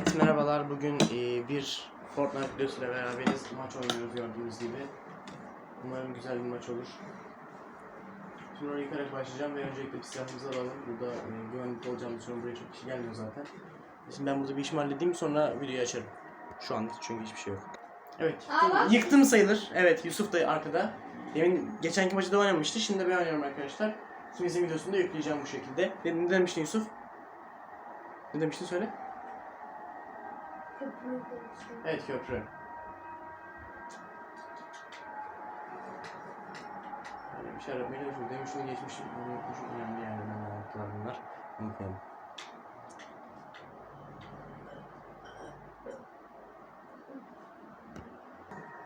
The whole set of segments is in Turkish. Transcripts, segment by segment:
Evet merhabalar. Bugün e, bir Fortnite videosuyla beraberiz. Maç oynuyoruz gördüğünüz gibi. Umarım güzel bir maç olur. Şimdi oraya yıkarak başlayacağım ve öncelikle bir silahımızı alalım. Burada e, güvenlikli olacağımız için buraya çok kişi gelmiyor zaten. Şimdi ben burada bir işimi halledeyim sonra videoyu açarım. Şu an çünkü hiçbir şey yok. Evet. Aa, yıktım sayılır. Evet Yusuf da arkada. Demin geçenki maçı da oynamıştı. Şimdi ben oynuyorum arkadaşlar. İkimizin videosunu da yükleyeceğim bu şekilde. Ne, ne demiştin Yusuf? Ne demiştin? Söyle. Evet köprü. Böyle bir şey aramaya çalışıyorum. Demin şunu geçmişim. Bunu unutmuşum. Önemli yani. Ben anlattılar bunlar. Unutmayalım.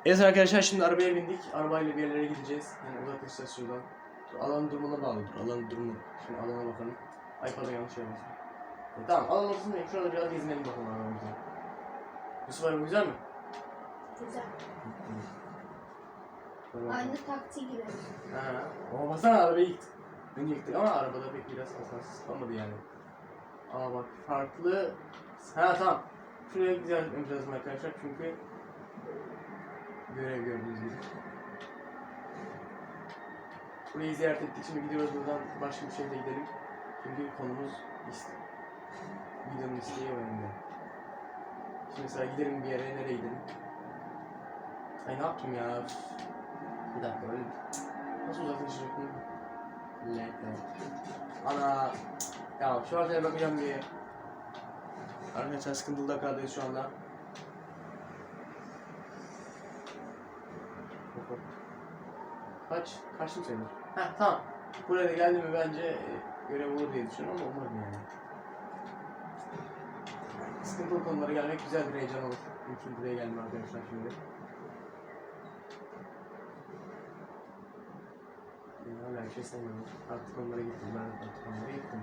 Evet arkadaşlar şimdi arabaya bindik. Arabayla bir yerlere gideceğiz. Yani uzaklaşacağız şuradan. Alan durumuna bağlıdır. Alan durumu. Şimdi alana bakalım. Pardon yanlış. E, tamam alan ortasındayım. Şurada biraz gezinelim bakalım arabamızda. Yusuf araba güzel mi? Güzel. Aynı taksi gibi. Ha. Ama baksana arabayı yıktık. Dün yıktık ama arabada pek biraz hassas kalmadı yani. Aa bak farklı. Ha tamam. Şuraya güzel gitmemiz lazım arkadaşlar çünkü görev gördüğünüz gibi. Burayı ziyaret ettik. Şimdi gidiyoruz buradan başka bir şehre gidelim. Çünkü konumuz liste. Videonun isteği önünde. Mesela gidelim bir yere. Nereye gidelim? Ay ne yaptım ya? Bir dakika öyle. Nasıl uzaklaşacaktım? Lekle. Ana. Ya şu haritaya bakacağım diye. Arkadaşlar sıkıntılı dakikadayız şu anda. Kaç? Kaçtım sayılır? Heh tamam. Buraya geldi mi bence e, görev olur diye düşünüyorum ama umarım yani. Sıkıntılı konulara gelmek güzel bir heyecan olur. Mümkün buraya geldim arkadaşlar şimdi. Ya hala bir şey sevmiyorum. Artık onlara gittim ben artık onlara gittim.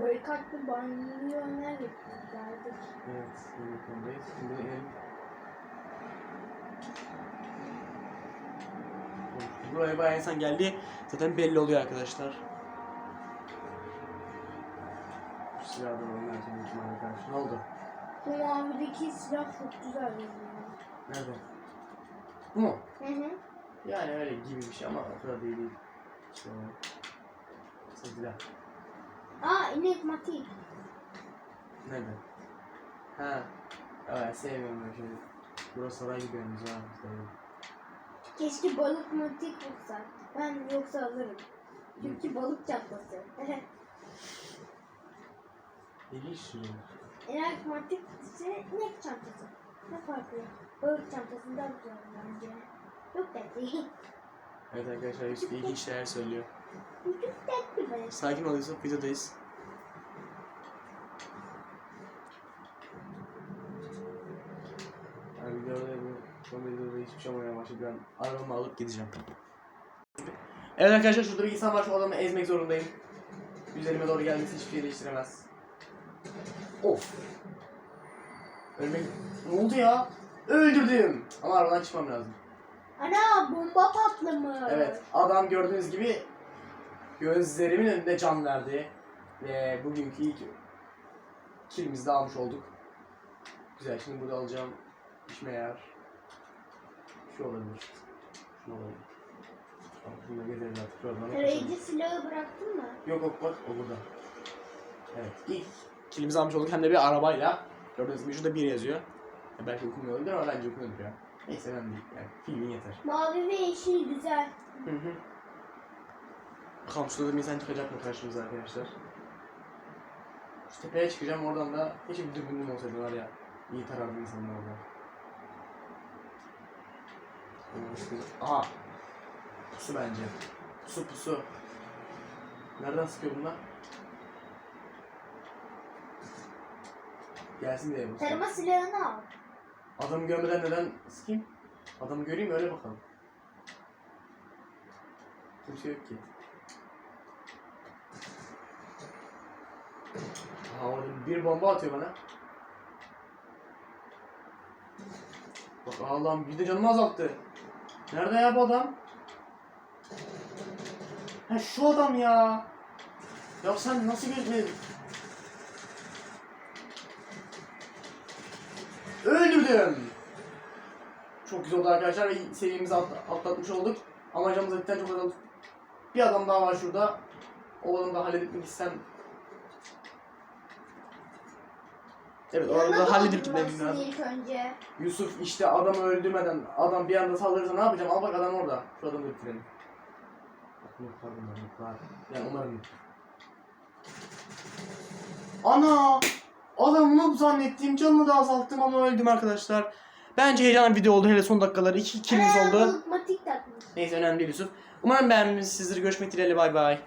Barikatlı banyoya gittik geldik. Evet, yeni konudayız. Şimdi inelim. Buraya bayağı insan geldi. Zaten belli oluyor arkadaşlar. Da oynarken ihtimali karşı. Ne oldu? Bu mavideki silah çok güzel görünüyor. Nerede? Bu mu? Hı hı. Yani öyle gibi bir şey ama o kadar değil. değil. İşte o. Silah. Aa inek matik. Nerede? Ha. Evet sevmiyorum böyle şeyleri. Burası saray gibi yalnız ha. Sevmiyorum. Keşke balık matik olsa. Ben yoksa alırım. Çünkü balık çatlası. İlginç şey. İnek matik ise inek çantası. Ne farkı? Balık çantasından güzel bence. Çok tatlı. Evet arkadaşlar Yusuf ilginç şeyler söylüyor. Çok tatlı böyle. Sakin ol Yusuf videodayız. Yani videoda son videoda hiçbir şey olmaya başladı. Ben arabamı alıp gideceğim. Evet arkadaşlar şurada bir insan var şu adamı ezmek zorundayım. Üzerime doğru gelmesi hiçbir şey değiştiremez. Of. Ölmek... Ne oldu ya? Öldürdüm. Ama arabadan çıkmam lazım. Ana bomba patlamış. Evet, adam gördüğünüz gibi gözlerimin önünde can verdi. Ve bugünkü ilk kilimizi de almış olduk. Güzel, şimdi burada alacağım işime yarar. Şu olabilir. Şunu olabilir. Bunu gezeriz artık. Tarayıcı silahı bıraktın mı? Yok yok bak o burada. Evet, ilk kilimizi almış olduk hem de bir arabayla. Gördüğünüz gibi şurada bir yazıyor. Ya belki okumuyor olabilir ama bence okunuyordur ya. Neyse önemli değil. Yani filmin yeter. Mavi ve yeşil güzel. Hı hı. Bakalım şurada da bir insan çıkacak mı karşımıza arkadaşlar? Şu tepeye çıkacağım oradan da hiç bir dürbünüm olsaydı var ya iyi tarardı insanlar orada. Aha! Pusu bence. Pusu pusu. Nereden sıkıyor bunlar? Gelsin diye bu. Tarama silahını al. Adamı görmeden neden sıkayım? Adamı göreyim öyle bakalım. Kimse yok ki. Aa, orada bir bomba atıyor bana. Bak Allah'ım bir de canımı azalttı. Nerede ya bu adam? Ha şu adam ya. Ya sen nasıl gözle... öldüm. Çok güzel oldu arkadaşlar ve seviyemizi alt, atlatmış olduk. Amacımız zaten çok azaldı. Bir adam daha var şurada. O adamı da halledip mi gitsem? Evet o adamı da halledip doldurmalısın gitmem lazım. ilk önce. Yusuf işte adamı öldürmeden adam bir anda saldırırsa ne yapacağım? Al bak adam orada. Şu adamı da bitirelim. Noktalar bunlar noktalar. Yani yok. Ana! Adamı zannettiğim canını da azalttım ama öldüm arkadaşlar. Bence heyecanlı bir video oldu. Hele son dakikaları iki kilimiz Aa, oldu. Neyse önemli değil Yusuf. Umarım beğenmişsinizdir. Görüşmek dileğiyle bay bay.